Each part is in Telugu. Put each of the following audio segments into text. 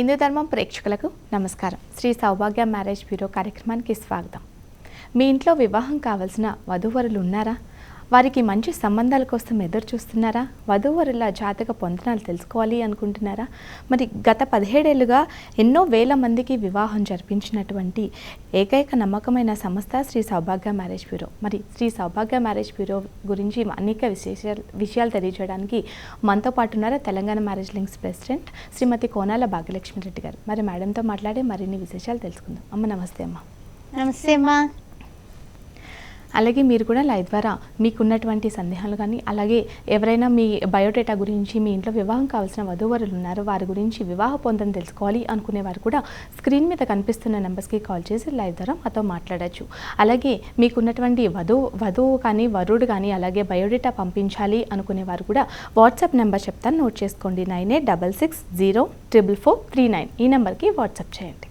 హిందూ ధర్మం ప్రేక్షకులకు నమస్కారం. శ్రీ సౌభాగ్య మ్యారేజ్ బ్యూరో కార్యక్రమానికి స్వాగతం. మీ ఇంట్లో వివాహం కావలసిన వధూవరులు ఉన్నారా? వారికి మంచి సంబంధాల కోసం ఎదురు చూస్తున్నారా? వధూవరుల జాతక పొందనాలు తెలుసుకోవాలి అనుకుంటున్నారా? మరి గత పదిహేడేళ్ళుగా ఎన్నో వేల మందికి వివాహం జరిపించినటువంటి ఏకైక నమ్మకమైన సంస్థ శ్రీ సౌభాగ్య మ్యారేజ్ బ్యూరో. మరి శ్రీ సౌభాగ్య మ్యారేజ్ బ్యూరో గురించి అనేక విశేషాలు విషయాలు తెలియజేయడానికి మనతో పాటు ఉన్నారా Telangana marriage links president Shrimati Konala Bhagyalakshmi Reddy గారు. మరి మేడంతో మాట్లాడి మరిన్ని విశేషాలు తెలుసుకుందాం. అమ్మ నమస్తే అమ్మ. నమస్తే అమ్మా. అలాగే మీరు కూడా లైవ్ ద్వారా మీకున్నటువంటి సందేహాలు కానీ అలాగే ఎవరైనా మీ బయోడేటా గురించి మీ ఇంట్లో వివాహం కావాల్సిన వధూవరులు ఉన్నారో వారి గురించి వివాహ పొందని తెలుసుకోవాలి అనుకునే వారు కూడా స్క్రీన్ మీద కనిపిస్తున్న నెంబర్స్కి కాల్ చేసి లైవ్ ద్వారా మాతో మాట్లాడచ్చు. అలాగే మీకున్నటువంటి వధువు వధువు కానీ వరుడు కానీ అలాగే బయోడేటా పంపించాలి అనుకునే వారు కూడా వాట్సాప్ నెంబర్ చెప్తాను నోట్ చేసుకోండి. Nine eight double six zero triple four three nine ఈ నెంబర్కి వాట్సాప్ చేయండి.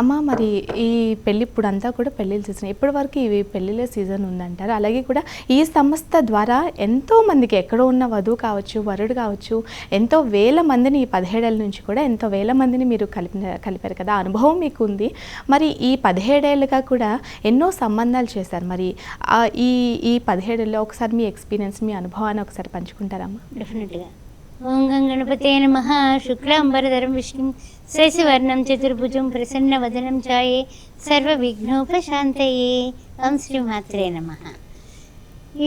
అమ్మ మరి ఈ పెళ్ళి ఇప్పుడు అంతా కూడా పెళ్ళిళ్ళ సీజన్ ఇప్పటి వరకు ఇవి పెళ్ళిళ్ళ సీజన్ ఉందంటారు. అలాగే కూడా ఈ సంస్థ ద్వారా ఎంతో మందికి ఎక్కడో ఉన్న వధువు కావచ్చు వరుడు కావచ్చు ఎంతో వేల మందిని ఈ పదిహేడేళ్ళ నుంచి కూడా ఎంతో వేల మందిని మీరు కలిపిన కలిపారు కదా. అనుభవం మీకు ఉంది. మరి ఈ పదిహేడేళ్ళుగా కూడా ఎన్నో సంబంధాలు చేశారు. మరి ఈ ఈ పదిహేడేళ్ళలో ఒకసారి మీ ఎక్స్పీరియన్స్ మీ అనుభవాన్ని ఒకసారి పంచుకుంటారమ్మా డెఫినెట్గా ఓం గం గణపతే నమ. శుక్లాంబరధరం విష్ణు శశివర్ణం చతుర్భుజం ప్రసన్న వదనం ఛాయే సర్వ విఘ్నోపశాంతయే ఓం శ్రీ మాత్రే నమ.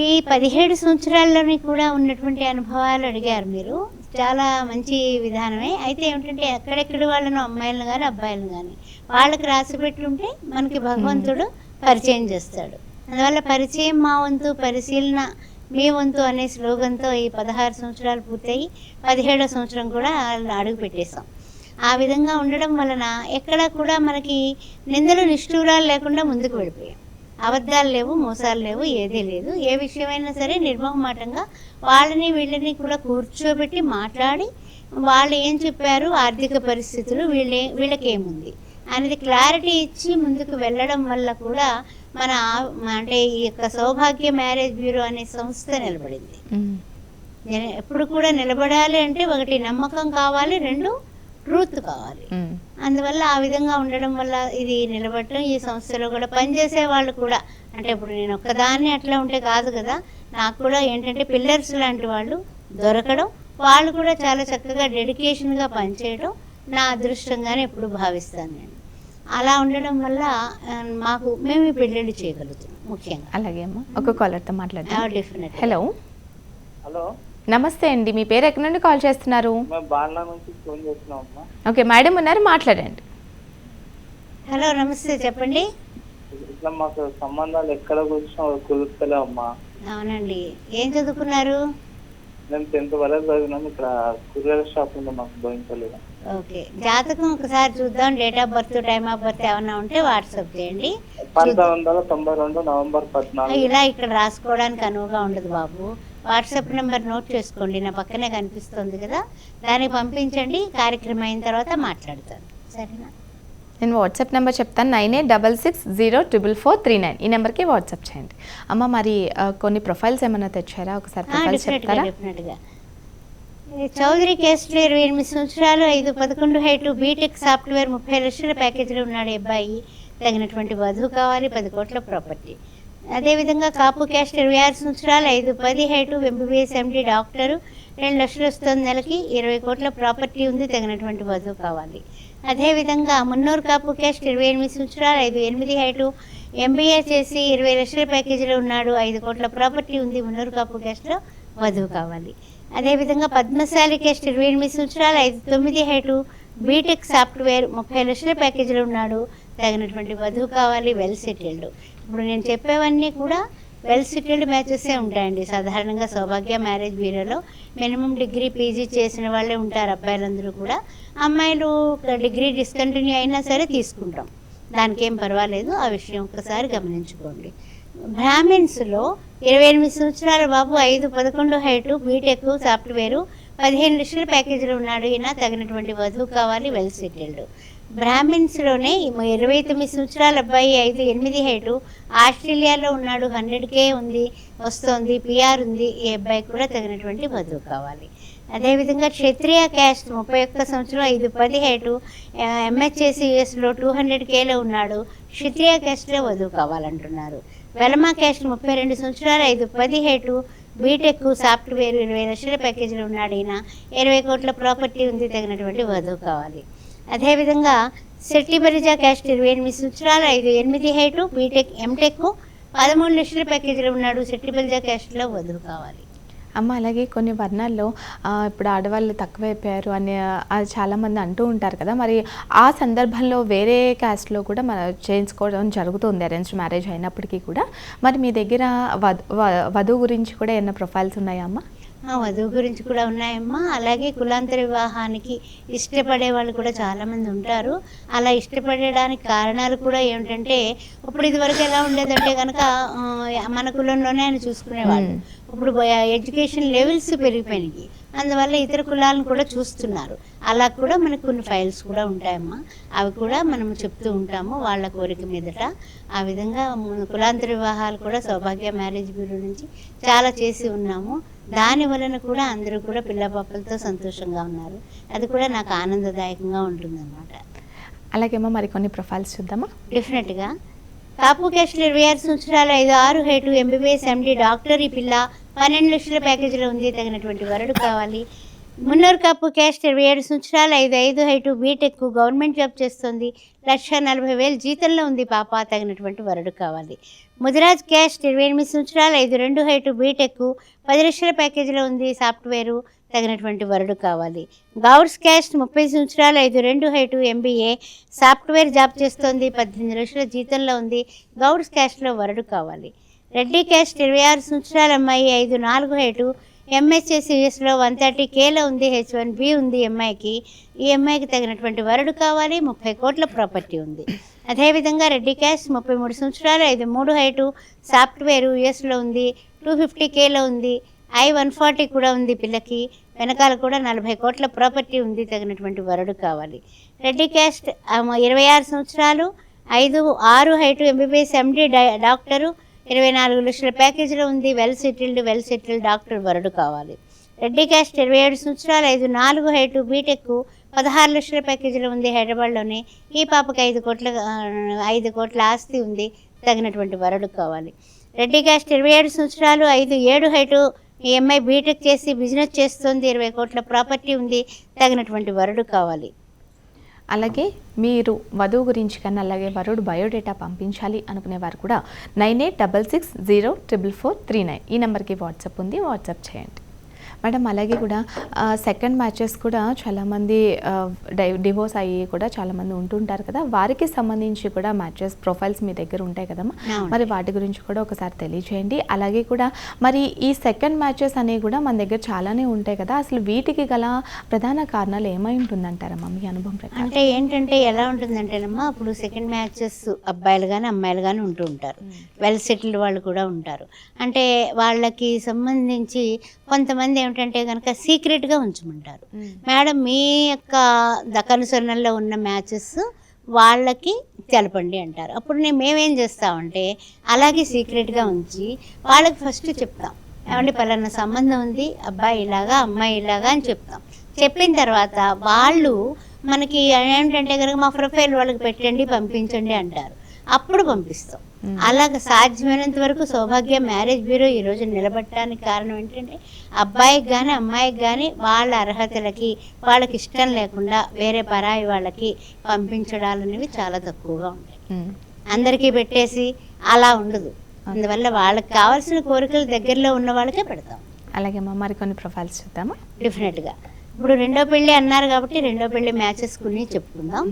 ఈ పదిహేడు సంవత్సరాల్లోని కూడా ఉన్నటువంటి అనుభవాలు అడిగారు మీరు. చాలా మంచి విధానమే. అయితే ఏమిటంటే ఎక్కడెక్కడి వాళ్ళను అమ్మాయిలను కానీ అబ్బాయిలను కానీ వాళ్ళకి రాసి పెట్టుంటే మనకి భగవంతుడు పరిచయం చేస్తాడు. అందువల్ల పరిచయం మా వంతు పరిశీలన మీ వంతు అనే స్లోగన్తో ఈ పదహారు సంవత్సరాలు పూర్తయి పదిహేడో సంవత్సరం కూడా అడుగు పెట్టేస్తాం ఆ విధంగా ఉండడం వలన ఎక్కడా కూడా మనకి నిందలు నిష్ఠూరాలు లేకుండా ముందుకు వెళ్ళిపోయాం. అబద్ధాలు లేవు మోసాలు లేవు ఏదీ లేదు. ఏ విషయమైనా సరే నిర్మోహమాటంగా వాళ్ళని వీళ్ళని కూడా కూర్చోబెట్టి మాట్లాడి వాళ్ళు ఏం చెప్పారు ఆర్థిక పరిస్థితులు వీళ్ళే వీళ్ళకేముంది? అనేది క్లారిటీ ఇచ్చి ముందుకు వెళ్ళడం వల్ల కూడా మన అంటే ఈ యొక్క సౌభాగ్య మ్యారేజ్ బ్యూరో అనే సంస్థ నిలబడింది. నేను ఎప్పుడు కూడా నిలబడాలి అంటే ఒకటి నమ్మకం కావాలి రెండు ట్రూత్ కావాలి. అందువల్ల ఆ విధంగా ఉండడం వల్ల ఇది నిలబడటం ఈ సంస్థలో కూడా పనిచేసే వాళ్ళు కూడా అంటే ఇప్పుడు నేను ఒక్కదాన్ని అట్లా ఉంటే కాదు కదా నాకు కూడా ఏంటంటే పిల్లర్స్ లాంటి వాళ్ళు దొరకడం వాళ్ళు కూడా చాలా చక్కగా డెడికేషన్గా పనిచేయడం నా అదృష్టంగానే ఎప్పుడు భావిస్తాను నేను. అలా ఉండడం వల్ల మాకు మేము పెళ్ళిళ్ళు చేయగలుగుతున్నాం ముఖ్యంగా. అలాగే అమ్మా ఒక కాలర్తో మాట్లాడతాం డెఫినెట్ హలో హలో నమస్తే అండి. మీ పేరు ఎక్కడి నుండి కాల్ చేస్తున్నారు? మేము బాండ్ల నుంచి ఫోన్ చేస్తున్నాం అమ్మా. ఓకే మేడం ఉన్నారు మాట్లాడండి. హలో నమస్తే చెప్పండి. ఇట్లా మాకు సంబంధాలు ఎక్కడ కూర్చున్నా కుదురుతలే అమ్మా. అవునండి. ఏం చదువుకున్నారు? మేము టెన్త్ వరకు చదివినాం ఇక్కడ కూరగాయల షాప్ ఉంది మాకు ఓకే. జాతకం ఒకసారి చూద్దాం date of birth time of birth ఏమన్నా ఉంటే వాట్సాప్ చేయండి. పంతొమ్మిది వందల తొంభై రెండు నవంబర్ పద్నాలుగు. ఇలా ఇక్కడ రాసుకోవడానికి అనువుగా ఉండదు బాబు. వాట్సాప్ నెంబర్ నోట్ చేసుకోండి నా పక్కనే కనిపిస్తుంది కదా. దానికి పంపించండి కార్యక్రమం అయిన తర్వాత మాట్లాడతాను. సరేనా? నేను వాట్సాప్ నెంబర్ చెప్తాను nine eight double six zero triple four three nine. ఈ నెంబర్కి వాట్సాప్ చేయండి. అమ్మ మరి కొన్ని ప్రొఫైల్స్ ఏమైనా తెచ్చారా? ఒకసారి ప్రొఫైల్స్ చెప్తారా? చౌదరి కేసులో ఇరవై ఎనిమిది సంవత్సరాలు ఐదు పదకొండు హైట్ బీటెక్ సాఫ్ట్వేర్ ముప్పై లక్షల ప్యాకేజీలో ఉన్నాడు అబ్బాయి. తగినటువంటి వధువు కావాలి పది కోట్ల ప్రాపర్టీ. అదేవిధంగా కాపు క్యాస్ట్ ఇరవై ఆరు సంవత్సరాలు ఐదు పది హైటు ఎంబీబీఎస్ ఎండి డాక్టరు. రెండు లక్షలు వస్తుంది నెలకి ఇరవై కోట్ల ప్రాపర్టీ ఉంది తగినటువంటి వధువు కావాలి. అదేవిధంగా మున్నూరు కాపు కేస్ట్ ఇరవై ఎనిమిది సంవత్సరాలు ఐదు ఎనిమిది హైటు ఎంబీఏ చేసి ఇరవై లక్షల ప్యాకేజీలో ఉన్నాడు. ఐదు కోట్ల ప్రాపర్టీ ఉంది. మున్నూరు కాపు కేస్ట్లో వధువు కావాలి. అదేవిధంగా పద్మశాలి కేస్ట్ ఇరవై ఎనిమిది సంవత్సరాలు ఐదు తొమ్మిది హైటు బీటెక్ సాఫ్ట్వేర్ ముప్పై లక్షల ప్యాకేజీలో ఉన్నాడు. తగినటువంటి వధువు కావాలి. Well settled. ఇప్పుడు నేను చెప్పేవన్నీ కూడా వెల్ సిటిల్డ్ మ్యాచెసే ఉంటాయండి సాధారణంగా సౌభాగ్య మ్యారేజ్ బ్యూరోలో మినిమం డిగ్రీ పీజీ చేసిన వాళ్ళే ఉంటారు అబ్బాయిలందరూ కూడా. అమ్మాయిలు డిగ్రీ డిస్కంటిన్యూ అయినా సరే తీసుకుంటాం. దానికేం పర్వాలేదు. ఆ విషయం ఒక్కసారి గమనించుకోండి. బ్రాహ్మిన్స్లో ఇరవై ఎనిమిది సంవత్సరాల బాబు ఐదు పదకొండు హైటు బీటెక్ సాఫ్ట్వేరు పదిహేను లక్షల ప్యాకేజీలు ఉన్నాడు. ఈయన తగినటువంటి వధువు కావాలి వెల్ సెటిల్డ్ బ్రాహ్మిన్స్లోనే ఇరవై తొమ్మిది సంవత్సరాల అబ్బాయి ఐదు ఎనిమిది హైటు ఆస్ట్రేలియాలో ఉన్నాడు హండ్రెడ్ కే ఉంది వస్తోంది పిఆర్ ఉంది ఈ అబ్బాయి కూడా తగినటువంటి బదువు కావాలి. అదేవిధంగా క్షత్రియ క్యాస్ట్ ముప్పై ఒక్క సంవత్సరం ఐదు పదిహేడు ఎంహెచ్ఎస్సి యుఎస్లో టూ హండ్రెడ్ కేలో ఉన్నాడు క్షత్రియ క్యాస్ట్లో వధువు కావాలంటున్నారు. వెలమా క్యాస్ట్ ముప్పై రెండు సంవత్సరాలు ఐదు పది హేటు బీటెక్ సాఫ్ట్వేర్ ఇరవై లక్షల ప్యాకేజీలో ఉన్నాడు ఈయన ఇరవై కోట్ల ప్రాపర్టీ ఉంది తగినటువంటి వధువు కావాలి. అదేవిధంగా సెట్టిబరిజా క్యాస్ట్ ఇరవై ఎనిమిది సంవత్సరాలు ఐదు ఎనిమిది హైటు బీటెక్ ఎంటెక్ పదమూడు లక్షల ప్యాకేజీలో ఉన్నాడు సెట్టిబరిజా క్యాస్ట్లో వధువు కావాలి. అమ్మ అలాగే కొన్ని వర్ణాల్లో ఇప్పుడు ఆడవాళ్ళు తక్కువైపోయారు అని అది చాలామంది అంటూ ఉంటారు కదా. మరి ఆ సందర్భంలో వేరే క్యాస్ట్లో కూడా మన చేయించుకోవడం జరుగుతుంది అరేంజ్ మ్యారేజ్ అయినప్పటికీ కూడా. మరి మీ దగ్గర వధు వ- వధువు గురించి కూడా ఏమైనా ప్రొఫైల్స్ ఉన్నాయా అమ్మ? వధువు గురించి కూడా ఉన్నాయమ్మా. అలాగే కులాంతర వివాహానికి ఇష్టపడే వాళ్ళు కూడా చాలామంది ఉంటారు. అలా ఇష్టపడడానికి కారణాలు కూడా ఏమిటంటే ఇప్పుడు ఇదివరకు ఎలా ఉండేదంటే కనుక మన కులంలోనే ఆయన చూసుకునేవాళ్ళు. ఇప్పుడు ఎడ్యుకేషన్ లెవెల్స్ పెరిగిపోయినాయి. అందువల్ల ఇతర కులాలను కూడా చూస్తున్నారు. అలా కూడా మనకు కొన్ని ఫైల్స్ కూడా ఉంటాయమ్మా. అవి కూడా మనం చెప్తూ ఉంటాము వాళ్ళ కోరిక మీదట. ఆ విధంగా కులాంతర వివాహాలు కూడా సౌభాగ్య మ్యారేజ్ బ్యూరో నుంచి చాలా చేసి ఉన్నాము. దాని వలన కూడా అందరూ కూడా పిల్ల పాపలతో సంతోషంగా ఉన్నారు. అది కూడా నాకు ఆనందదాయకంగా ఉంటుందన్నమాట. అలాగే అమ్మ మరి కొన్ని ప్రొఫైల్స్ చూద్దామా? డెఫినెట్గా కాపు క్యాస్ట్లు ఇరవై ఆరు సంవత్సరాలు ఐదు ఆరు హేటు ఎంబీబీఎస్ ఎండి డాక్టర్ ఈ పిల్ల పన్నెండు లక్షల ప్యాకేజీలో ఉంది తగినటువంటి వరుడు కావాలి. మున్నూరు కాపు క్యాస్ట్ ఇరవై ఏడు సంవత్సరాలు ఐదు ఐదు హైటు బీటెక్ గవర్నమెంట్ జాబ్ చేస్తుంది. లక్ష నలభై వేలు జీతంలో ఉంది పాప తగినటువంటి వరుడు కావాలి. ముదిరాజ్ క్యాస్ట్ ఇరవై ఎనిమిది సంవత్సరాలు ఐదు రెండు హైటు బీటెక్ పది లక్షల ప్యాకేజీలో ఉంది సాఫ్ట్వేరు. తగినటువంటి వరుడు కావాలి. గౌడ్స్ క్యాస్ట్ ముప్పై సంవత్సరాలు ఐదు రెండు హైటు ఎంబీఏ సాఫ్ట్వేర్ జాబ్ చేస్తోంది పద్దెనిమిది లక్షల జీతంలో ఉంది. గౌడ్స్ క్యాస్ట్లో వరుడు కావాలి. రెడ్డి క్యాస్ట్ ఇరవై ఆరు సంవత్సరాల అమ్మాయి ఐదు నాలుగు హైటు. ఎంఎస్ఎస్ యూఎస్లో వన్ థర్టీ కేలో ఉంది హెచ్ వన్ బి ఉంది ఎంఐకి ఈ ఎంఐకి తగినటువంటి వరుడు కావాలి ముప్పై కోట్ల ప్రాపర్టీ ఉంది. అదేవిధంగా రెడ్డి క్యాస్ట్ ముప్పై మూడు సంవత్సరాలు ఐదు మూడు హైటు. సాఫ్ట్వేర్ యూఎస్లో ఉంది టూ ఫిఫ్టీ కేలో ఉంది. ఐ వన్ ఫార్టీ కూడా ఉంది పిల్లకి. వెనకాల కూడా నలభై కోట్ల ప్రాపర్టీ ఉంది తగినటువంటి వరుడు కావాలి. రెడ్డి క్యాస్ట్ ఇరవై ఆరు సంవత్సరాలు ఐదు ఆరు హైటు ఎంబీబీఎస్ ఎండి డాక్టరు ఇరవై నాలుగు లక్షల ప్యాకేజీలో ఉంది well settled well settled doctor వరుడు కావాలి. రెడ్డి క్యాస్ట్ ఇరవై ఏడు సంవత్సరాలు ఐదు నాలుగు హైటు బీటెక్ పదహారు లక్షల ప్యాకేజీలో ఉంది హైదరాబాద్లోనే. ఈ పాపకి ఐదు కోట్ల ఐదు కోట్ల ఆస్తి ఉంది తగినటువంటి వరుడు కావాలి. రెడ్డి క్యాస్ట్ ఇరవై ఏడు సంవత్సరాలు ఐదు ఏడు హైటు ఈ అమ్మాయి బీటెక్ చేసి బిజినెస్ చేస్తుంది ఇరవై కోట్ల ప్రాపర్టీ ఉంది తగినటువంటి వరుడు కావాలి. అలాగే మీరు వధువు గురించి కన్నా అలాగే వరుడు బయోడేటా పంపించాలి అనుకునే వారు కూడా nine eight double six zero triple four three nine ఈ నెంబర్కి వాట్సాప్ ఉంది వాట్సాప్ చేయండి. మేడం అలాగే కూడా సెకండ్ మ్యాచెస్ కూడా చాలామంది డివోర్స్ అయ్యి కూడా చాలామంది ఉంటుంటారు కదా. వారికి సంబంధించి కూడా మ్యాచెస్ ప్రొఫైల్స్ మీ దగ్గర ఉంటాయి కదమ్మా. మరి వాటి గురించి కూడా ఒకసారి తెలియజేయండి అలాగే కూడా మరి ఈ సెకండ్ మ్యాచెస్ అనేవి కూడా మన దగ్గర చాలానే ఉంటాయి కదా. అసలు వీటికి గల ప్రధాన కారణాలు ఏమై ఉంటుందంటారమ్మా మీ అనుభవం ప్రకారం. అంటే ఏంటంటే ఎలా ఉంటుందంటేనమ్మా అప్పుడు సెకండ్ మ్యాచెస్ అబ్బాయిలు కానీ అమ్మాయిలు కానీ ఉంటూ ఉంటారు. వెల్ సెటిల్డ్ వాళ్ళు కూడా ఉంటారు. అంటే వాళ్ళకి సంబంధించి కొంతమంది ఏమిటంటే కనుక సీక్రెట్గా ఉంచమంటారు. మేడం మీ యొక్క దక్కనుసరణలో ఉన్న మ్యాచెస్ వాళ్ళకి తెలపండి అంటారు. అప్పుడు నేను మేమేం చేస్తామంటే అలాగే సీక్రెట్గా ఉంచి వాళ్ళకి ఫస్ట్ చెప్తాం. ఏమంటే పలానా సంబంధం ఉంది అబ్బాయి ఇలాగా అమ్మాయి ఇలాగా అని చెప్తాం. చెప్పిన తర్వాత వాళ్ళు మనకి ఏంటంటే కనుక మా ప్రొఫైల్ వాళ్ళకి పెట్టండి పంపించండి అంటారు. అప్పుడు పంపిస్తాం. అలాగ సాధ్యమైనంత వరకు సౌభాగ్య మ్యారేజ్ బ్యూరో ఈ రోజు నిలబడటానికి కారణం ఏంటంటే అబ్బాయికి కానీ అమ్మాయికి కానీ వాళ్ళ అర్హతలకి వాళ్ళకి ఇష్టం లేకుండా వేరే పరాయి వాళ్ళకి పంపించడాలు అనేవి చాలా తక్కువగా ఉంటాయి. అందరికీ పెట్టేసి అలా ఉండదు. అందువల్ల వాళ్ళకి కావాల్సిన కోరికలు దగ్గరలో ఉన్న వాళ్ళకే పెడతాం. అలాగే మరి కొన్ని ప్రొఫైల్స్ చూద్దామా? డెఫినెట్గా ఇప్పుడు రెండో పెళ్ళి అన్నారు కాబట్టి రెండో పెళ్ళి మ్యాచెస్ కొన్ని చెప్పుకుందాం.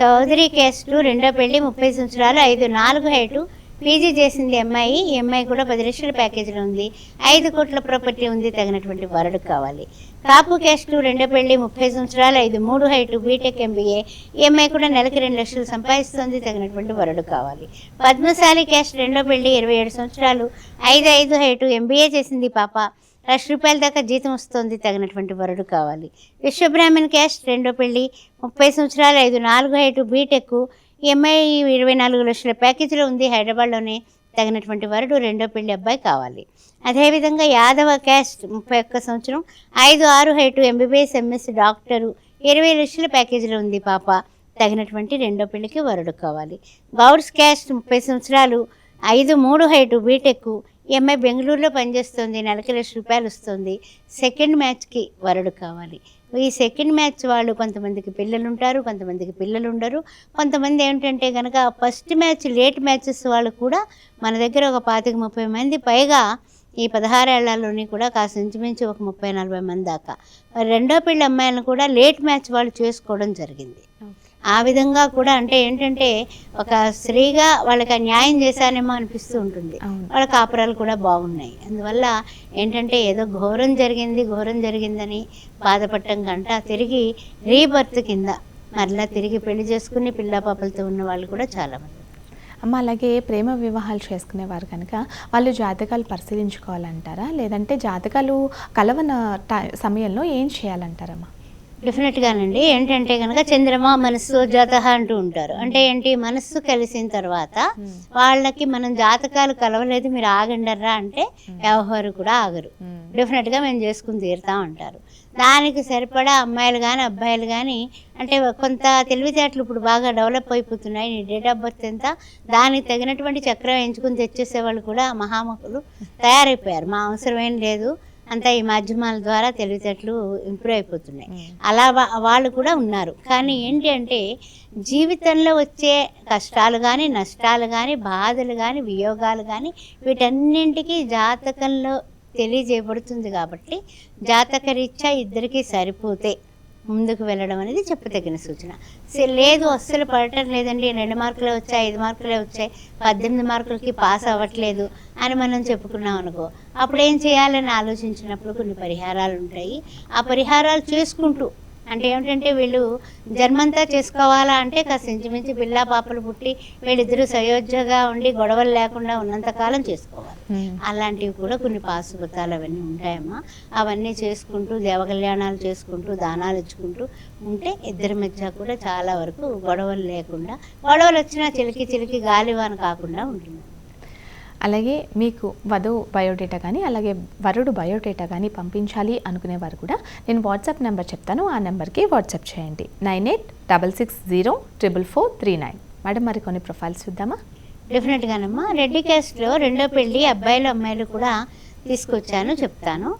చౌదరి కేసులు రెండో పెళ్ళి ముప్పై సంవత్సరాలు ఐదు నాలుగు హైటు పీజీ చేసింది అమ్మాయి ఈ అమ్మాయి కూడా పది లక్షల ప్యాకేజీలో ఉంది. ఐదు కోట్ల ప్రాపర్టీ ఉంది తగినటువంటి వరడు కావాలి. కాపు కేసులు రెండో పెళ్ళి ముప్పై సంవత్సరాలు ఐదు మూడు హైటు బీటెక్ ఎంబీఏ ఈ అమ్మాయి కూడా నెలకి రెండు లక్షలు సంపాదిస్తుంది తగినటువంటి వరడు కావాలి. పద్మశాలి క్యాస్ట్ రెండో పెళ్ళి ఇరవై ఏడు సంవత్సరాలు ఐదు ఐదు హైటు ఎంబీఏ చేసింది పాప. లక్ష రూపాయల దాకా జీతం వస్తుంది తగినటువంటి వరుడు కావాలి. విశ్వబ్రాహ్మణ్ క్యాస్ట్ రెండో పెళ్ళి ముప్పై సంవత్సరాలు ఐదు నాలుగు హైటు బీటెక్ ఎంఐ ఇరవై నాలుగు లక్షల ప్యాకేజీలో ఉంది. హైదరాబాద్లోనే తగినటువంటి వరుడు రెండో పెళ్ళి అబ్బాయి కావాలి. అదేవిధంగా యాదవ క్యాస్ట్ ముప్పై ఒక్క సంవత్సరం ఐదు ఆరు హైటు ఎంబీబీఎస్ ఎంఎస్ డాక్టరు ఇరవై లక్షల ప్యాకేజీలో ఉంది పాప. తగినటువంటి రెండో పెళ్ళికి వరుడు కావాలి. గౌడ్స్ క్యాస్ట్ ముప్పై సంవత్సరాలు ఐదు మూడు హైటు బీటెక్ ఈ అమ్మాయి బెంగళూరులో పనిచేస్తుంది. నెలకి లక్ష రూపాయలు వస్తుంది. సెకండ్ మ్యాచ్కి వరుడు కావాలి. ఈ సెకండ్ మ్యాచ్ వాళ్ళు కొంతమందికి పిల్లలు ఉంటారు కొంతమందికి పిల్లలు ఉండరు కొంతమంది ఏంటంటే కనుక ఫస్ట్ మ్యాచ్ లేట్ మ్యాచెస్ వాళ్ళు కూడా మన దగ్గర ఒక పాతిక ముప్పై మంది పైగా ఈ పదహారేళ్ళలోని కూడా కాస్త ఇంచుమించు ఒక ముప్పై నలభై మంది దాకా. రెండో పిల్ల అమ్మాయిలను కూడా లేట్ మ్యాచ్ వాళ్ళు చేసుకోవడం జరిగింది. ఆ విధంగా కూడా అంటే ఏంటంటే ఒక స్త్రీగా వాళ్ళకి న్యాయం చేశానేమో అనిపిస్తూ ఉంటుంది. వాళ్ళ కాపురాలు కూడా బాగున్నాయి. అందువల్ల ఏంటంటే ఏదో ఘోరం జరిగింది ఘోరం జరిగిందని బాధపడటం కంట తిరిగి రీబర్త్ కింద మరలా తిరిగి పెళ్ళి చేసుకుని పిల్ల పాపలతో ఉన్న వాళ్ళు కూడా చాలా మంది. అమ్మ అలాగే ప్రేమ వివాహాలు చేసుకునేవారు కనుక వాళ్ళు జాతకాలు పరిశీలించుకోవాలంటారా? లేదంటే జాతకాలు కలవన టై- సమయంలో ఏం చేయాలంటారమ్మా? డెఫినెట్గానండి. ఏంటంటే కనుక చంద్రమా మనస్సు జాతహ అంటూ ఉంటారు. అంటే ఏంటి? మనస్సు కలిసిన తర్వాత వాళ్ళకి మనం జాతకాలు కలవలేదు మీరు ఆగండర్రా అంటే ఎవరు కూడా ఆగరు. డెఫినెట్గా మేము చేసుకుని తీరుతాం అంటారు దానికి సరిపడా అమ్మాయిలు కానీ అబ్బాయిలు కానీ అంటే కొంత తెలివితేటలు ఇప్పుడు బాగా డెవలప్ అయిపోతున్నాయి. నీ డేట్ ఆఫ్ బర్త్ ఎంత? దానికి తగినటువంటి చక్రం ఎంచుకుని తెచ్చేసే వాళ్ళు కూడా మహామహులు తయారైపోయారు. మా అవసరం ఏం లేదు. అంతా ఈ మాధ్యమాల ద్వారా తెలివితేటలు ఇంప్రూవ్ అయిపోతున్నాయి. అలా వా- వాళ్ళు కూడా ఉన్నారు. కానీ ఏంటి అంటే జీవితంలో వచ్చే కష్టాలు కానీ నష్టాలు కానీ బాధలు కానీ వియోగాలు కానీ వీటన్నింటికి జాతకంలో తెలియజేయబడుతుంది కాబట్టి జాతక రీత్యా ఇద్దరికి సరిపోతే ముందుకు వెళ్ళడం అనేది చెప్పదగిన సూచన. సే- లేదు అస్సలు పడటం లేదండి. రెండు మార్కులే వచ్చాయి ఐదు మార్కులే వచ్చాయి. పద్దెనిమిది మార్కులకి పాస్ అవ్వట్లేదు అని మనం చెప్పుకున్నాం అనుకో అప్పుడు ఏం చేయాలని ఆలోచించినప్పుడు కొన్ని పరిహారాలు ఉంటాయి. ఆ పరిహారాలు చేసుకుంటూ అంటే ఏమిటంటే వీళ్ళు జన్మంతా చేసుకోవాలా అంటే కాస్త ఇంచుమించు పిల్ల పాపలు పుట్టి వీళ్ళిద్దరూ సయోధ్యగా ఉండి గొడవలు లేకుండా ఉన్నంతకాలం చేసుకోవాలి. అలాంటివి కూడా కొన్ని పాశుపతాలు అవన్నీ ఉంటాయమ్మా. అవన్నీ చేసుకుంటూ దేవకళ్యాణాలు చేసుకుంటూ దానాలు ఇచ్చుకుంటూ ఉంటే ఇద్దరి మధ్య కూడా చాలా వరకు గొడవలు లేకుండా గొడవలు వచ్చినా చిలికి చిలికి గాలివాన కాకుండా ఉంటుంది. అలాగే మీకు వధువు బయోడేటా కానీ అలాగే వరుడు బయోడేటా కానీ పంపించాలి అనుకునేవారు కూడా నేను వాట్సాప్ నెంబర్ చెప్తాను. ఆ నెంబర్కి వాట్సాప్ చేయండి. Nine eight double six zero triple four three nine. Madam మరి కొన్ని ప్రొఫైల్స్ చూద్దామా? డెఫినెట్గానమ్మా రెడ్డి క్యాస్ట్లో రెండో పెళ్ళి అబ్బాయిలు అమ్మాయిలు కూడా తీసుకొచ్చాను చెప్తాను.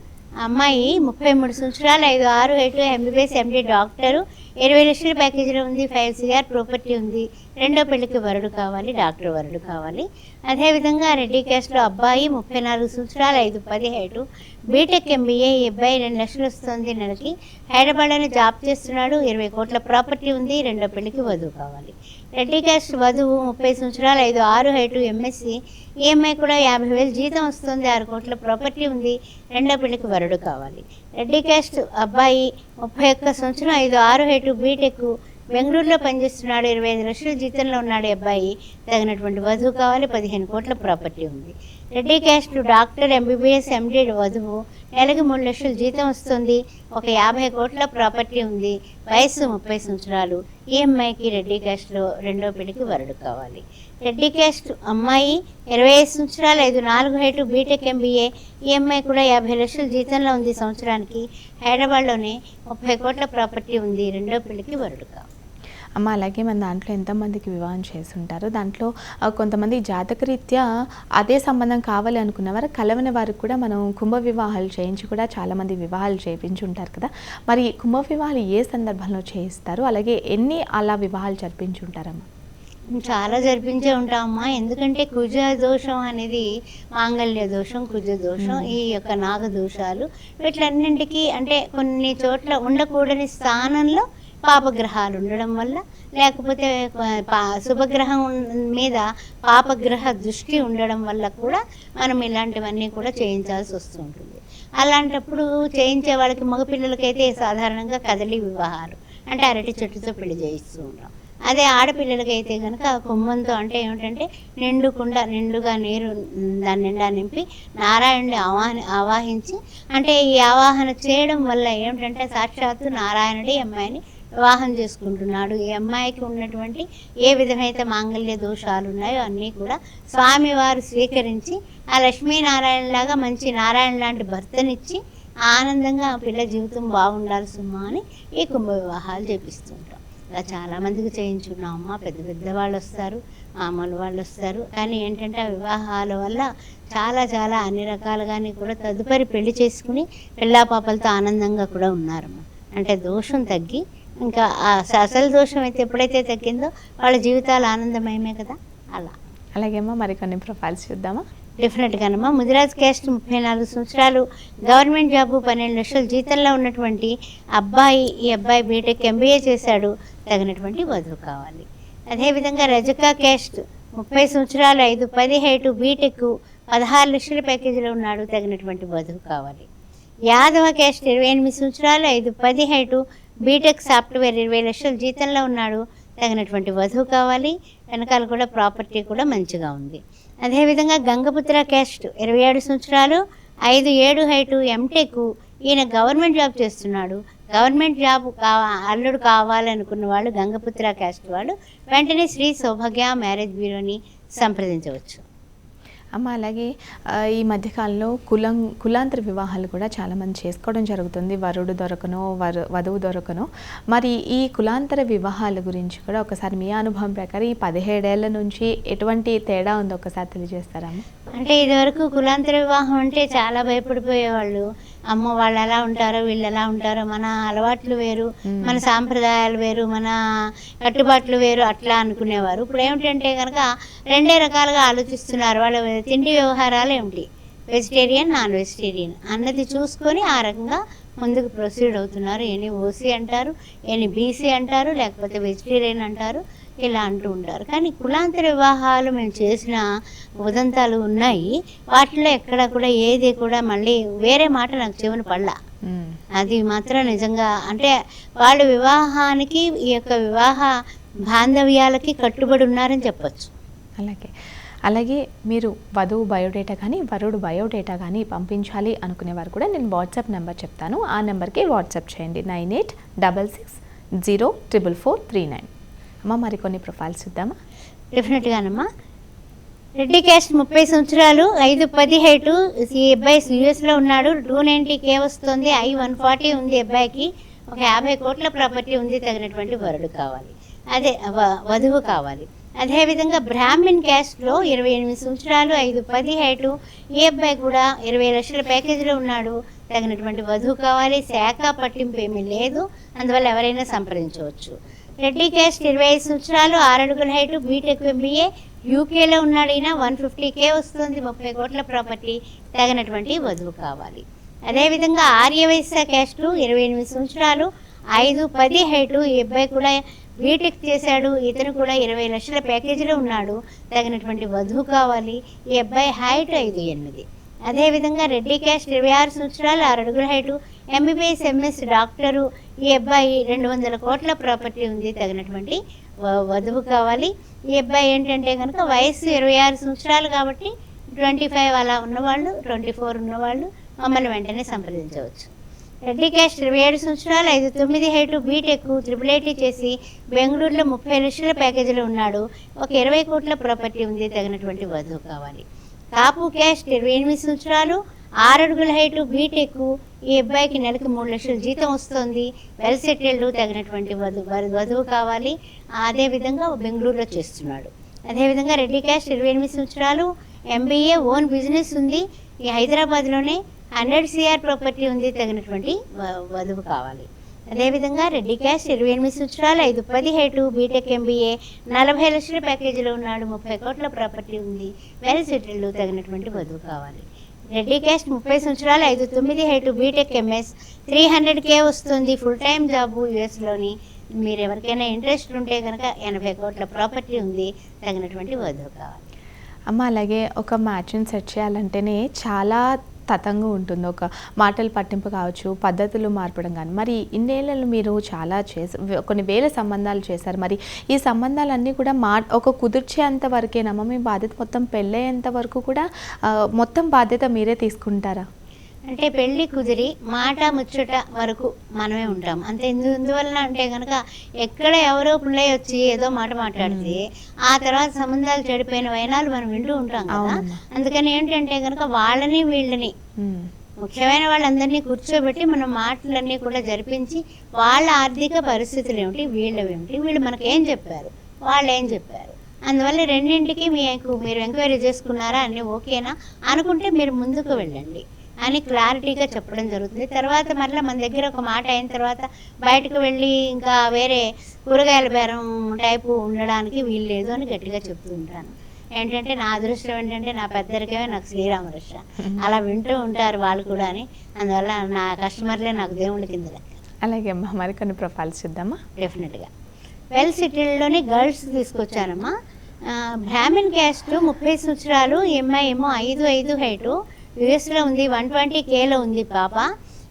అమ్మాయి ముప్పై మూడు సంవత్సరాలు ఐదు ఆరు ఏడు ఎంబీబీఎస్ ఎండి డాక్టరు. ఇరవై లక్షల ప్యాకేజీలో ఉంది ఫైవ్ సిఆర్ ప్రాపర్టీ ఉంది. రెండో పెళ్ళికి వరుడు కావాలి డాక్టర్ వరుడు కావాలి. అదేవిధంగా రెడ్డి క్యాస్ట్లో అబ్బాయి ముప్పై నాలుగు సంవత్సరాలు ఐదు పదిహేడు బీటెక్ ఎంబీఏ ఈ అబ్బాయి రెండు లక్షలు వస్తుంది నెలకి. హైదరాబాద్లోనే జాబ్ చేస్తున్నాడు ఇరవై కోట్ల ప్రాపర్టీ ఉంది రెండో పెళ్ళికి వధువు కావాలి. రెడ్డి క్యాస్ట్ వధువు ముప్పై సంవత్సరాలు ఐదు ఆరు హైటు ఎంఎస్సి. ఈఎంఐ కూడా యాభై వేలు జీతం వస్తుంది ఆరు కోట్ల ప్రాపర్టీ ఉంది రెండో పెళ్ళికి వరుడు కావాలి. రెడ్డి క్యాస్ట్ అబ్బాయి ముప్పై ఒక్క సంవత్సరం ఐదు ఆరు హైటు బీటెక్ బెంగళూరులో పనిచేస్తున్నాడు ఇరవై ఐదు లక్షల జీతంలో ఉన్నాడు అబ్బాయి. తగినటువంటి వధువు కావాలి పదిహేను కోట్ల ప్రాపర్టీ ఉంది. Reddy caste doctor MBBS MD వధువు. నెలకి మూడు లక్షల జీతం వస్తుంది ఒక యాభై కోట్ల ప్రాపర్టీ ఉంది. వయస్సు ముప్పై సంవత్సరాలు. ఈఎంఐకి రెడ్డి క్యాస్ట్లో రెండో పెళ్ళికి వరుడు కావాలి. రెడ్డి క్యాస్ట్ అమ్మాయి ఇరవై ఐదు సంవత్సరాలు ఐదు నాలుగు హైటు బీటెక్ ఎంబీఏ ఈ అమ్మాయి కూడా యాభై లక్షల జీతంలో ఉంది సంవత్సరానికి. హైదరాబాద్లోనే ముప్పై కోట్ల ప్రాపర్టీ ఉంది. రెండో పెళ్ళికి వరుడుగా. అమ్మ అలాగే మన దాంట్లో ఎంతమందికి వివాహం చేస్తుంటారు ఉంటారు దాంట్లో కొంతమంది జాతకరీత్యా అదే సంబంధం కావాలి అనుకున్నవారు కలవని వారికి కూడా మనం కుంభ వివాహాలు చేయించి కూడా చాలామంది వివాహాలు చేయించి ఉంటారు కదా. మరి కుంభ వివాహాలు ఏ సందర్భంలో చేయిస్తారు? అలాగే ఎన్ని అలా వివాహాలు జరిపించి ఉంటారమ్మా చాలా జరిపించే ఉంటామమ్మా. ఎందుకంటే కుజ దోషం అనేది మాంగళ్య దోషం కుజ దోషం ఈ యొక్క నాగ దోషాలు. వీటిలన్నింటికి అంటే కొన్ని చోట్ల ఉండకూడని స్థానంలో పాపగ్రహాలు ఉండడం వల్ల లేకపోతే శుభగ్రహం మీద పాపగ్రహ దృష్టి ఉండడం వల్ల కూడా మనం ఇలాంటివన్నీ కూడా చేయించాల్సి వస్తుంటుంది. అలాంటప్పుడు చేయించే వాళ్ళకి మగపిల్లలకైతే సాధారణంగా కదలి వివాహాలు అంటే అరటి చెట్టుతో పెళ్ళి చేయిస్తూ ఉంటాం. అదే ఆడపిల్లలకైతే కనుక కుంభంతో అంటే ఏమిటంటే నిండుకుండా నిండుగా నీరు దాని నిండా నింపి నారాయణుని ఆవాహన ఆవాహించి అంటే ఈ ఆవాహన చేయడం వల్ల ఏమిటంటే సాక్షాత్తు నారాయణుడి అమ్మాయిని వివాహం చేసుకుంటున్నాడు. ఈ అమ్మాయికి ఉన్నటువంటి ఏ విధమైన మాంగళ్య దోషాలు ఉన్నాయో అన్నీ కూడా స్వామివారు స్వీకరించి ఆ లక్ష్మీనారాయణలాగా మంచి నారాయణ లాంటి భర్తనిచ్చి ఆనందంగా ఆ పిల్ల జీవితం బాగుండాలి సుమ్మా అని ఈ కుంభ వివాహాలు చేపిస్తుంటారు. ఇలా చాలామందికి చేయించున్నాం అమ్మ పెద్ద పెద్ద వాళ్ళు వస్తారు మామూలు వాళ్ళు వస్తారు. కానీ ఏంటంటే ఆ వివాహాల వల్ల చాలా చాలా అన్ని రకాలుగాని కూడా తదుపరి పెళ్ళి చేసుకుని పిల్లా పాపలతో ఆనందంగా కూడా ఉన్నారమ్మ. అంటే దోషం తగ్గి ఇంకా ఆ అసలు దోషం అయితే ఎప్పుడైతే తగ్గిందో వాళ్ళ జీవితాలు ఆనందమయమే కదా అలా. అలాగేమో మరికొన్ని ప్రొఫైల్స్ చూద్దామా? డెఫినెట్గానమ్మా ముదిరాజ్ క్యాస్ట్ ముప్పై నాలుగు సంవత్సరాలు. గవర్నమెంట్ జాబు పన్నెండు లక్షల జీతంలో ఉన్నటువంటి అబ్బాయి ఈ అబ్బాయి బీటెక్ ఎంబీఏ చేశాడు. తగినటువంటి వధువు కావాలి. అదేవిధంగా రజకా క్యాస్ట్ ముప్పై సంవత్సరాలు ఐదు పది బీటెక్ పదహారు లక్షల ప్యాకేజీలో ఉన్నాడు. తగినటువంటి వధువు కావాలి. యాదవ క్యాస్ట్ ఇరవై ఎనిమిది సంవత్సరాలు ఐదు పది బీటెక్ సాఫ్ట్వేర్ ఇరవై లక్షల జీతంలో ఉన్నాడు. తగినటువంటి వధువు కావాలి. వెనకాల కూడా ప్రాపర్టీ కూడా మంచిగా ఉంది. అదేవిధంగా గంగపుత్ర క్యాస్ట్ ఇరవై ఏడు సంవత్సరాలు ఐదు ఏడు హైటు ఎంటెక్ ఈయన గవర్నమెంట్ జాబ్ చేస్తున్నాడు. గవర్నమెంట్ జాబ్ కావా అల్లుడు కావాలనుకున్న వాళ్ళు గంగపుత్ర క్యాస్ట్ వాళ్ళు వెంటనే శ్రీ సౌభాగ్య మ్యారేజ్ బ్యూరోని సంప్రదించవచ్చు. అమ్మ అలాగే ఈ మధ్యకాలంలో కులం కులాంతర వివాహాలు కూడా చాలామంది చేసుకోవడం జరుగుతుంది. వరుడు దొరకనో వరు వధువు దొరకనో. మరి ఈ కులాంతర వివాహాల గురించి కూడా ఒకసారి మీ అనుభవం ప్రకారం ఈ పదిహేడేళ్ళ నుంచి ఎటువంటి తేడా ఉందో ఒకసారి తెలియజేస్తారా అంటే ఇదివరకు కులాంతర వివాహం అంటే చాలా భయపడిపోయేవాళ్ళు. అమ్మ వాళ్ళు ఎలా ఉంటారో వీళ్ళు ఎలా ఉంటారో మన అలవాట్లు వేరు. మన సాంప్రదాయాలు వేరు మన కట్టుబాట్లు వేరు అట్లా అనుకునేవారు. ఇప్పుడు ఏమిటంటే కనుక రెండే రకాలుగా ఆలోచిస్తున్నారు. వాళ్ళ తిండి వ్యవహారాలు ఏమిటి? వెజిటేరియన్ నాన్ వెజిటేరియన్ అన్నది చూసుకొని ఆ రకంగా ముందుకు ప్రొసీడ్ అవుతున్నారు. ఎన్ని ఓసీ అంటారు ఎన్ని బీసీ అంటారు లేకపోతే వెజిటేరియన్ అంటారు. ఇలా అంటూ ఉంటారు. కానీ కులాంతర వివాహాలు మేము చేసిన ఉదంతాలు ఉన్నాయి. వాటిలో ఎక్కడ కూడా ఏది కూడా మళ్ళీ వేరే మాట నాకు చెవిన పడలా. అది మాత్రం నిజంగా అంటే వాళ్ళు వివాహానికి ఈ యొక్క వివాహ బాంధవ్యాలకి కట్టుబడి ఉన్నారని చెప్పొచ్చు. అలాగే. అలాగే మీరు వధువు బయోడేటా కానీ వరుడు బయోడేటా కానీ పంపించాలి అనుకునేవారు కూడా నేను వాట్సాప్ నెంబర్ చెప్తాను. ఆ నెంబర్కి వాట్సాప్ చేయండి. Nine eight double six zero triple four three nine. అమ్మ మరికొన్ని ప్రొఫైల్స్ ఇద్దామా డెఫినెట్గానమ్మా రెడ్డి క్యాస్ట్ ముప్పై సంవత్సరాలు ఐదు పది హైటు ఈ అబ్బాయి యూఎస్లో ఉన్నాడు. టూ నైంటీ కే వస్తుంది. ఐ వన్ ఫార్టీ ఉంది అబ్బాయికి. ఒక యాభై కోట్ల ప్రాపర్టీ ఉంది తగినటువంటి వరుడు కావాలి. అదే వ- వధువు కావాలి. అదేవిధంగా బ్రాహ్మిన్ క్యాస్ట్లో ఇరవై ఎనిమిది సంవత్సరాలు ఐదు పది హైటు ఈ అబ్బాయి కూడా ఇరవై లక్షల ప్యాకేజీలో ఉన్నాడు. తగినటువంటి వధువు కావాలి. శాఖ పట్టింపు ఏమీ లేదు. అందువల్ల ఎవరైనా సంప్రదించవచ్చు. రెడ్డి క్యాస్ట్ ఇరవై ఐదు సంవత్సరాలు ఆరు అడుగుల హైటు బీటెక్ ఎంబీఏ యూకేలో ఉన్నాడు అయినా వన్ ఫిఫ్టీ కే వస్తుంది. ముప్పై కోట్ల ప్రాపర్టీ తగినటువంటి వధువు కావాలి. అదేవిధంగా ఆర్యవైశ్య క్యాస్ట్ ఇరవై ఎనిమిది సంవత్సరాలు ఐదు పది హైటు ఈ అబ్బాయి కూడా బీటెక్ చేశాడు. ఇతను కూడా ఇరవై లక్షల ప్యాకేజీలో ఉన్నాడు. తగినటువంటి వధువు కావాలి. ఈ అబ్బాయి హైట్ ఐదు ఎనిమిది. అదేవిధంగా రెడ్డి క్యాస్ట్ ఇరవై ఆరు సంవత్సరాలు ఆరు అడుగుల హైటు. MBBS MS doctor. ఈ అబ్బాయి రెండు వందల కోట్ల ప్రాపర్టీ ఉంది తగినటువంటి వధువు కావాలి. ఈ అబ్బాయి ఏంటంటే కనుక వయసు ఇరవై ఆరు సంవత్సరాలు కాబట్టి ట్వంటీ ఫైవ్ అలా ఉన్నవాళ్ళు ట్వంటీ ఫోర్ ఉన్నవాళ్ళు మమ్మల్ని వెంటనే సంప్రదించవచ్చు. రెడ్డి క్యాస్ట్ ఇరవై ఏడు సంవత్సరాలు ఐదు తొమ్మిది హైటు బీటెక్ త్రిపుల్ ఐటీ చేసి బెంగళూరులో ముప్పై లక్షల ప్యాకేజీలో ఉన్నాడు. ఒక ఇరవై కోట్ల ప్రాపర్టీ ఉంది తగినటువంటి వధువు కావాలి. కాపు క్యాస్ట్ ఇరవై ఎనిమిది సంవత్సరాలు ఆరు అడుగుల హైటు బీటెక్ ఈ అబ్బాయికి నెలకు మూడు లక్షల జీతం వస్తుంది. వెల్ సెటిల్డ్ తగినటువంటి వధువు వధువు కావాలి. అదేవిధంగా బెంగళూరులో చేస్తున్నాడు. అదేవిధంగా రెడ్డి క్యాష్ ఇరవై ఎనిమిది సంవత్సరాలు ఎంబీఏ ఓన్ బిజినెస్ ఉంది. ఈ హైదరాబాద్లోనే హండ్రెడ్ సిఆర్ ప్రాపర్టీ ఉంది తగినటువంటి వధువు కావాలి. అదేవిధంగా రెడ్డి క్యాష్ ఇరవై ఎనిమిది సంవత్సరాలు ఐదు పది హైటు బీటెక్ ఎంబీఏ నలభై లక్షల ప్యాకేజీలో ఉన్నాడు. ముప్పై కోట్ల ప్రాపర్టీ ఉంది. వెల్ సెటిల్డ్ తగినటువంటి వధువు కావాలి. రెడ్డి క్యాస్ట్ ముప్పై సంవత్సరాలు ఐదు తొమ్మిది height BTech MS three hundred K వస్తుంది ఫుల్ టైం జాబు యుఎస్లోని మీరు ఎవరికైనా ఇంట్రెస్ట్ ఉంటే కనుక ఎనభై కోట్ల ప్రాపర్టీ ఉంది తగినటువంటి వధువు కావాలి. అమ్మ అలాగే ఒక మ్యాచ్ని సెట్ చేయాలంటేనే చాలా తతంగా ఉంటుంది. ఒక మాటలు పట్టింపు కావచ్చు పద్ధతులు మార్పడం కానీ. మరి ఇన్నేళ్ళలో మీరు చాలా చేసి కొన్ని వేల సంబంధాలు చేశారు. మరి ఈ సంబంధాలన్నీ కూడా మా ఒక కుదిర్చేంత వరకేనమ్మా మీ బాధ్యత మొత్తం పెళ్ళయ్యేంత వరకు కూడా మొత్తం బాధ్యత మీరే తీసుకుంటారా? అంటే పెళ్ళి కుదిరి మాట ముచ్చట వరకు మనమే ఉంటాం. అంతే ఎందు ఎందువలన అంటే కనుక ఎక్కడ ఎవరో పిల్లయ్య వచ్చి ఏదో మాట మాట్లాడితే ఆ తర్వాత సంబంధాలు చెడిపోయిన వైనాలు మనం వింటూ ఉంటాం కదా. అందుకని ఏంటంటే కనుక వాళ్ళని వీళ్ళని. ముఖ్యమైన వాళ్ళందరినీ కూర్చోబెట్టి మన మాటలన్నీ కూడా జరిపించి వాళ్ళ ఆర్థిక పరిస్థితులు ఏమిటి వీళ్ళవి ఏమిటి వీళ్ళు మనకి ఏం చెప్పారు వాళ్ళు ఏం చెప్పారు. అందువల్ల రెండింటికి మీకు మీరు ఎంక్వైరీ చేసుకున్నారా అన్ని ఓకేనా? అనుకుంటే మీరు ముందుకు వెళ్ళండి. అని క్లారిటీగా చెప్పడం జరుగుతుంది. తర్వాత మళ్ళీ మన దగ్గర ఒక మాట అయిన తర్వాత బయటకు వెళ్ళి ఇంకా వేరే కూరగాయల బేరం టైపు ఉండడానికి వీలు లేదు అని గట్టిగా చెప్తూ ఉంటాను. ఏంటంటే నా అదృష్టం ఏంటంటే నా పెద్దరికమే నాకు శ్రీరామ రక్ష అలా వింటూ ఉంటారు వాళ్ళు కూడా అని. అందువల్ల నా కస్టమర్లే నాకు దేవుడి కింద అలాగే అమ్మా మరికొన్ని ప్రొఫైల్స్ చూద్దామా? డెఫినెట్గా. వెల్ సిటీల్లోని గర్ల్స్ తీసుకొచ్చానమ్మా. బ్రాహ్మిన్ క్యాస్ట్ ముప్పై సంవత్సరాలు ఎంఐ ఏమో ఐదు ఐదు హైటు. యుఎస్లో ఉంది వన్ ట్వంటీ కేలో ఉంది పాప.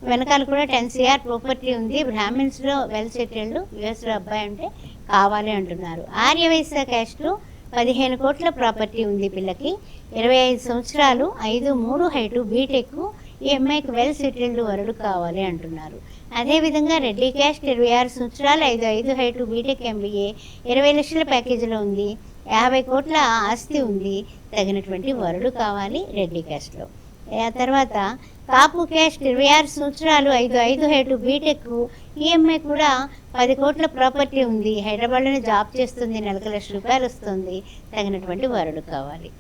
వెనకాల కూడా టెన్ సిఆర్ ప్రాపర్టీ ఉంది. బ్రాహ్మిన్స్లో వెల్ సెటిల్డ్ యుఎస్లో అబ్బాయి అంటే కావాలి అంటున్నారు. ఆర్యవైశ్య క్యాస్ట్లో పదిహేను కోట్ల ప్రాపర్టీ ఉంది పిల్లకి. ఇరవై ఐదు సంవత్సరాలు ఐదు మూడు హైటు బీటెక్ ఈ అమ్మాయికి వెల్ సెటిల్డ్ వరుడు కావాలి అంటున్నారు. అదేవిధంగా రెడ్డి క్యాస్ట్ ఇరవై ఆరు సంవత్సరాలు ఐదు ఐదు హైటు బీటెక్ ఎంబీఏ ఇరవై లక్షల ప్యాకేజీలో ఉంది. యాభై కోట్ల ఆస్తి ఉంది. తగినటువంటి వరుడు కావాలి రెడ్డి క్యాస్ట్లో ఆ తర్వాత కాపు క్యాష్ ఇరవై ఆరు సంవత్సరాలు ఐదు ఐదు హెడ్ బీటెక్ ఈఎంఐ కూడా పది కోట్ల ప్రాపర్టీ ఉంది. హైదరాబాద్లోనే జాబ్ చేస్తుంది. నెలకు లక్ష రూపాయలు వస్తుంది. తగినటువంటి వరుడు కావాలి.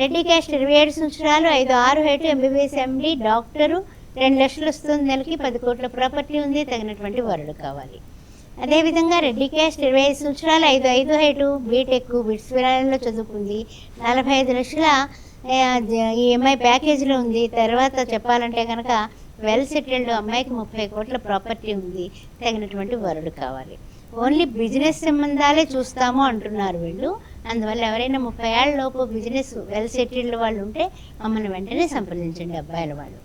రెడ్డి క్యాష్ ఇరవై ఏడు సంవత్సరాలు ఐదు ఆరు హైటు ఎంబీబీఎస్ ఎండి డాక్టరు రెండు లక్షలు వస్తుంది. నెలకి పది కోట్ల ప్రాపర్టీ ఉంది. తగినటువంటి వరుడు కావాలి. అదేవిధంగా రెడ్డి క్యాస్ట్ ఇరవై ఐదు సంవత్సరాలు ఐదు ఐదు హైటు బీటెక్ బిట్స్ విరాళంలో చదువుకుంది. నలభై ఐదు లక్షల ఈఎంఐ ప్యాకేజీలో ఉంది. తర్వాత చెప్పాలంటే కనుక వెల్ సెటిల్డ్ అమ్మాయికి ముప్పై కోట్ల ప్రాపర్టీ ఉంది. తగినటువంటి వరుడు కావాలి. ఓన్లీ బిజినెస్ సంబంధాలే చూస్తాము అంటున్నారు వీళ్ళు. అందువల్ల ఎవరైనా ముప్పై ఏళ్ళలోపు బిజినెస్ వెల్ సెటిల్డ్ వాళ్ళు ఉంటే మమ్మల్ని వెంటనే సంప్రదించండి అబ్బాయిల వాళ్ళు.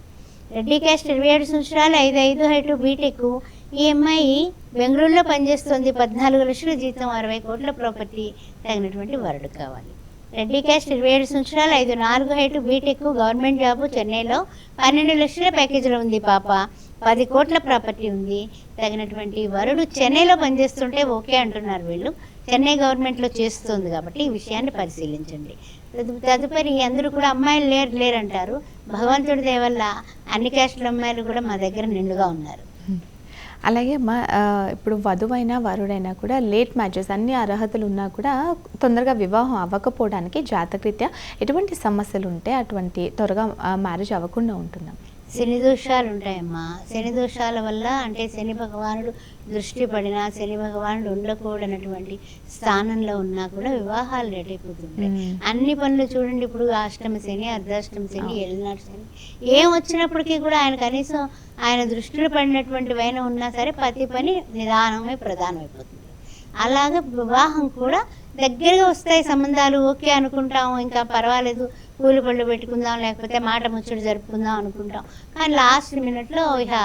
రెడ్డి క్యాస్ట్ ఇరవై ఏడు సంవత్సరాలు ఐదు ఐదు హైటు బీటెక్. ఈ అమ్మాయి బెంగళూరులో పనిచేస్తుంది. పద్నాలుగు లక్షల జీతం అరవై కోట్ల ప్రాపర్టీ తగినటువంటి వరుడు కావాలి. రెడ్డి క్యాస్ట్ ఇరవై ఏడు సంవత్సరాలు ఐదు నాలుగు హైటు బీటెక్ గవర్నమెంట్ జాబ్ చెన్నైలో పన్నెండు లక్షల ప్యాకేజీలో ఉంది పాప. పది కోట్ల ప్రాపర్టీ ఉంది. తగినటువంటి వరుడు చెన్నైలో పనిచేస్తుంటే ఓకే అంటున్నారు వీళ్ళు. చెన్నై గవర్నమెంట్లో చేస్తుంది కాబట్టి ఈ విషయాన్ని పరిశీలించండి. తదుపరి అందరూ కూడా అమ్మాయిలు లేరు లేరంటారు. భగవంతుడి దయ వల్ల అన్ని క్యాస్టుల అమ్మాయిలు కూడా మా దగ్గర నిండుగా ఉన్నారు. అలాగే మా ఇప్పుడు వధువైనా వరుడైనా కూడా లేట్ మ్యాచెస్ అన్ని అర్హతలు ఉన్నా కూడా తొందరగా వివాహం అవ్వకపోవడానికి జాతకరీత్యా ఎటువంటి సమస్యలు ఉంటే అటువంటి త్వరగా మ్యారేజ్ అవ్వకుండా ఉంటున్నాం శని దోషాలు ఉంటాయమ్మా శని దోషాల వల్ల అంటే శని భగవానుడు దృష్టి పడినా శని భగవానుడు ఉండకూడనటువంటి స్థానంలో ఉన్నా కూడా వివాహాలు లేట్ అయిపోతుంటాయి. అన్ని పనులు చూడండి. ఇప్పుడు అష్టమ శని అర్ధాష్టమ శని ఏళ్ళనాటి శని. ఏం వచ్చినప్పటికీ కూడా ఆయన కనీసం ఆయన దృష్టిలో పడినటువంటి వైన ఉన్నా సరే ప్రతి పని నిదానమై ప్రధానమైపోతుంది. అలాగే వివాహం కూడా దగ్గరగా వస్తాయి సంబంధాలు. ఓకే అనుకుంటాం ఇంకా పర్వాలేదు. పూలు పళ్ళు పెట్టుకుందాం లేకపోతే మాట ముచ్చట జరుపుకుందాం అనుకుంటాం. కానీ లాస్ట్ మినిట్లో ఇక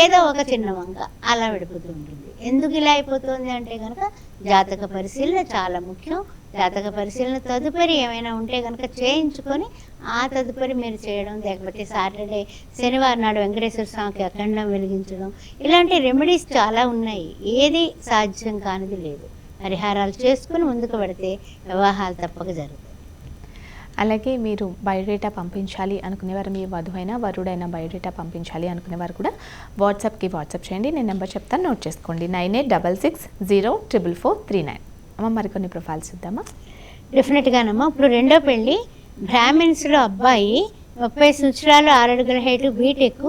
ఏదో ఒక చిన్న వంక అలా విడిపోతూ ఉంటుంది. ఎందుకు ఇలా అయిపోతుంది అంటే కనుక జాతక పరిశీలన చాలా ముఖ్యం. జాతక పరిశీలన తదుపరి ఏమైనా ఉంటే కనుక చేయించుకొని ఆ తదుపరి మీరు చేయడం లేకపోతే సాటర్డే శనివారం నాడు వెంకటేశ్వర స్వామికి అఖండం వెలిగించడం ఇలాంటి రెమెడీస్ చాలా ఉన్నాయి. ఏది సాధ్యం కానిది లేదు. పరిహారాలు చేసుకుని ముందుకు పెడితే వివాహాలు తప్పక జరుగుతాయి. అలాగే మీరు బయోడేటా పంపించాలి అనుకునేవారు మీ వధువైనా వరుడైనా బయోడేటా పంపించాలి అనుకునేవారు కూడా వాట్సాప్కి వాట్సాప్ చేయండి. నేను నెంబర్ చెప్తాను నోట్ చేసుకోండి. Nine eight double six zero triple four three nine. అమ్మ మరికొన్ని ప్రొఫైల్స్ ఇద్దామా డెఫినెట్గానమ్మా ఇప్పుడు రెండో పెళ్ళి. బ్రాహ్మిన్స్లో అబ్బాయి ముప్పై సంవత్సరాలు ఆరడుగుల హైటు బీటెక్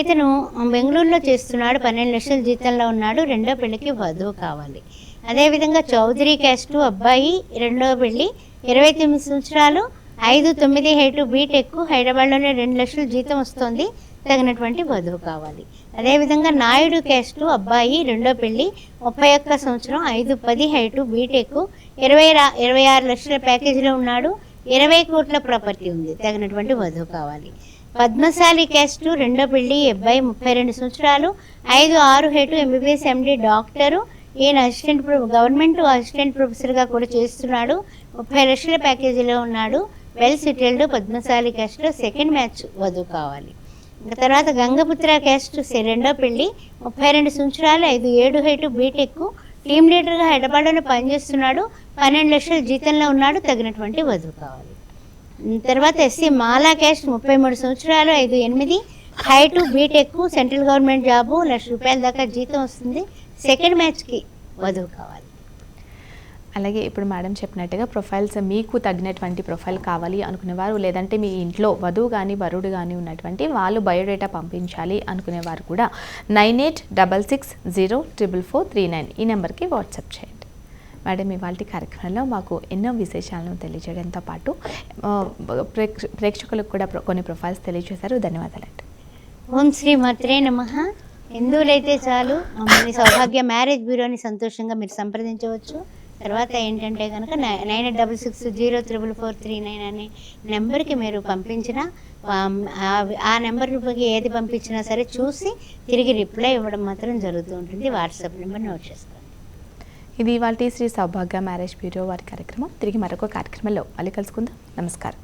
ఇతను బెంగళూరులో చేస్తున్నాడు పన్నెండు లక్షల జీతంలో ఉన్నాడు. రెండో పెళ్ళికి వధువు కావాలి. అదేవిధంగా చౌదరి క్యాస్ట్ అబ్బాయి రెండో పెళ్ళి ఇరవై తొమ్మిది సంవత్సరాలు ఐదు తొమ్మిది హైటు బీటెక్ హైదరాబాద్లోనే రెండు లక్షల జీతం వస్తుంది. తగినటువంటి వధువు కావాలి. అదేవిధంగా నాయుడు క్యాస్టు అబ్బాయి రెండో పెళ్ళి ముప్పై ఒక్క సంవత్సరం ఐదు పది హైటు బీటెక్ ఇరవై రా ఇరవై ఆరు లక్షల ప్యాకేజీలో ఉన్నాడు. ఇరవై కోట్ల ప్రాపర్టీ ఉంది. తగినటువంటి వధువు కావాలి. పద్మశాలి క్యాస్టు రెండో పెళ్ళి అబ్బాయి ముప్పై రెండు సంవత్సరాలు ఐదు ఆరు హెటు ఎంబీబీఎస్ ఎండి డాక్టరు. ఈయన అసిస్టెంట్ ప్రొ- గవర్నమెంట్ అసిస్టెంట్ ప్రొఫెసర్గా కూడా చేస్తున్నాడు. ముప్పై లక్షల ప్యాకేజీలో ఉన్నాడు. వెల్ సెటిల్డ్ పద్మశాలి క్యాస్ట్లో సెకండ్ మ్యాచ్ వధువు కావాలి. ఇంకా తర్వాత గంగపుత్ర క్యాస్ట్ రెండో పెళ్ళి ముప్పై రెండు సంవత్సరాలు ఐదు ఏడు హైటు బీటెక్ టీమ్ లీడర్గా హైదరాబాద్లో పనిచేస్తున్నాడు. పన్నెండు లక్షల జీతంలో ఉన్నాడు తగినటువంటి వధువు కావాలి. తర్వాత ఎస్సీ మాలా క్యాస్ట్ ముప్పై మూడు సంవత్సరాలు ఐదు ఎనిమిది height BTech central government job lakh రూపాయల దాకా జీతం వస్తుంది. సెకండ్ మ్యాచ్కి వధువు కావాలి. అలాగే ఇప్పుడు మేడం చెప్పినట్టుగా ప్రొఫైల్స్ మీకు తగినటువంటి ప్రొఫైల్ కావాలి అనుకునేవారు లేదంటే మీ ఇంట్లో వధువు కానీ వరుడు కానీ ఉన్నటువంటి వాళ్ళు బయోడేటా పంపించాలి అనుకునేవారు కూడా nine eight double six zero triple four three nine ఈ నెంబర్కి వాట్సాప్ చేయండి. మేడం ఇవాళ కార్యక్రమంలో మాకు ఎన్నో విశేషాలను తెలియజేయడంతో పాటు ప్రేక్ష ప్రేక్షకులకు కూడా కొన్ని ప్రొఫైల్స్ తెలియజేశారు. ధన్యవాదాలండి. ఓం శ్రీ మాత్రే నమ. హిందువులైతే చాలు. మమ్మల్ని సౌభాగ్య మ్యారేజ్ బ్యూరోని సంతోషంగా మీరు సంప్రదించవచ్చు. తర్వాత ఏంటంటే కనుక nine eight double six zero triple four three nine అనే నెంబర్కి మీరు పంపించిన ఆ నెంబర్కి ఏది పంపించినా సరే చూసి తిరిగి రిప్లై ఇవ్వడం మాత్రం జరుగుతూ ఉంటుంది. వాట్సాప్ నెంబర్ నోట్ చేసుకోండి. ఇది ఇవాళ శ్రీ సౌభాగ్య మ్యారేజ్ బ్యూరో వారి కార్యక్రమం. తిరిగి మరొక కార్యక్రమంలో మళ్ళీ కలుసుకుందాం. నమస్కారం.